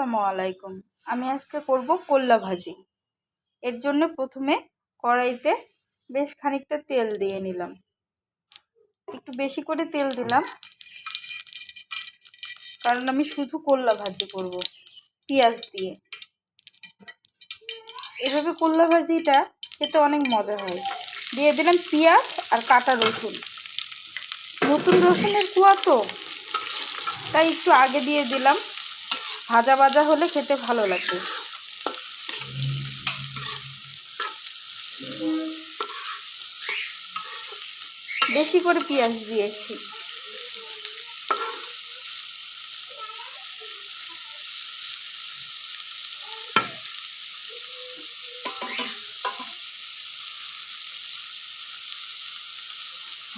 আসসালামু আলাইকুম। আমি আজকে করব কল্লা ভাজি। এর জন্য প্রথমে কড়াইতে বেশ খানিকটা তেল দিয়ে নিলাম। একটু বেশি করে তেল দিলাম। কারণ আমি শুধু কল্লা ভাজি করব, পেঁয়াজ দিয়ে। এভাবে কল্লা ভাজিটা খেতে অনেক মজা হয়। দিয়ে দিলাম পেঁয়াজ আর কাটা রসুন। নতুন রসুনের কুয়া তো, তাই একটু আগে দিয়ে দিলাম। ভাজা ভাজা হলে খেতে ভালো লাগবে বেশি করে পেঁয়াজ দিয়েছি।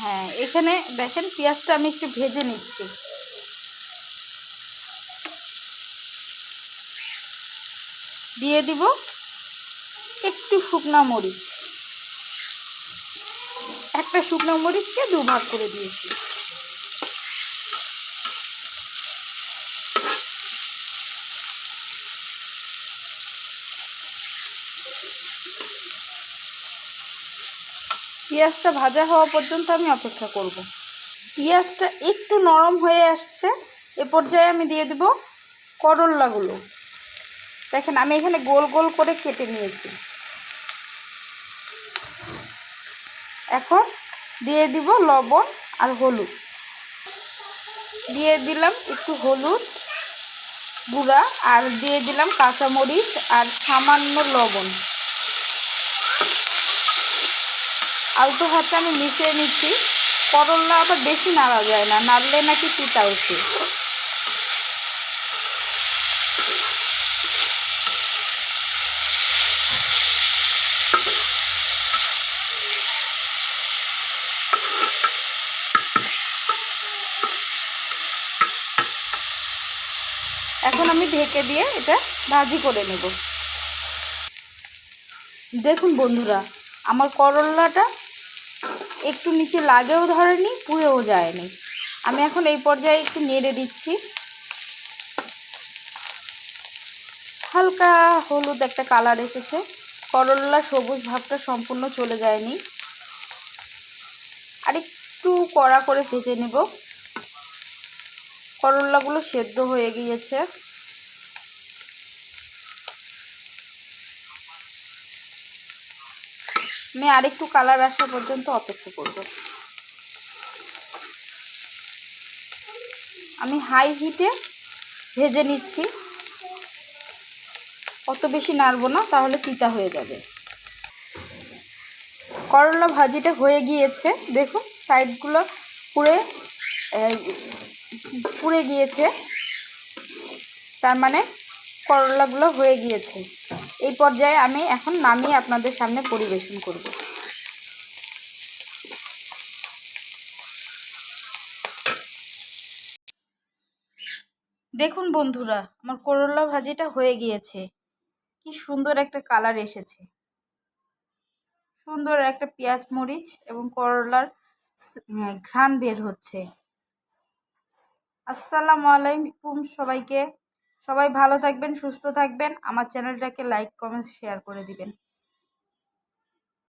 হ্যাঁ এখানে দেখেন পেঁয়াজটা আমি একটু ভেজে নিচ্ছি। দিয়ে দিব একটু শুকনো মরিচ। একটা শুকনো মরিচকে দু ভাগ করে দিয়েছি। পেঁয়াজটা ভাজা হওয়া পর্যন্ত আমি অপেক্ষা করব। পেঁয়াজটা একটু নরম হয়ে আসছে, এ পর্যায়ে আমি দিয়ে দেব করল্লাগুলো দেখেন, আমি এখানে গোল গোল করে কেটে নিয়েছি। এখন দিয়ে দিব লবণ আর হলুদ। দিয়ে দিলাম একটু হলুদ গুঁড়া আর দিয়ে দিলাম কাঁচামরিচ আর সামান্য লবণ। আলতো হাতে আমি মিশিয়ে নিচ্ছি। করল্লা আবার বেশি নাড়া যায় না, নাড়লে নাকি তিতা উঠে। এখন আমি ঢেকে দিয়ে এটা ভাজি করে নেব। দেখুন বন্ধুরা, আমার করল্লাটা একটু নিচে লাগেও ধরেনি, পুড়েও যায়নি। আমি এখন এই পর্যায়ে একটু নেড়ে দিচ্ছি। হালকা হলুদ একটা কালার এসেছে। করল্লা সবুজ ভাবটা সম্পূর্ণ চলে যায়নি। আর একটু কড়া করে ভেজে নেব। করল্লাগুলো সেদ্ধ হয়ে গিয়েছে। আমি আরেকটু কালার আসা পর্যন্ত অপেক্ষা করব। আমি হাই হিটে ভেজে নিচ্ছি। অত বেশি নাড়বো না, তাহলে তিতা হয়ে যাবে। করলা ভাজিটা হয়ে গিয়েছে। দেখুন, সাইডগুলো পুড়ে পুড়ে গিয়েছে। তার মানে করলাগুলো হয়ে গিয়েছে। এই পর্যায়ে আমি এখন নামিয়ে আপনাদের সামনে পরিবেশন করব। দেখুন বন্ধুরা, আমার করলা ভাজিটা হয়ে গিয়েছে। কি সুন্দর একটা কালার এসেছে। সুন্দর একটা পেঁয়াজ মরিচ এবং করলার ঘ্রাণ বের হচ্ছে। আসসালামু আলাইকুম সবাইকে। সবাই ভালো থাকবেন, সুস্থ থাকবেন। আমার চ্যানেলটাকে লাইক, কমেন্ট, শেয়ার করে দিবেন।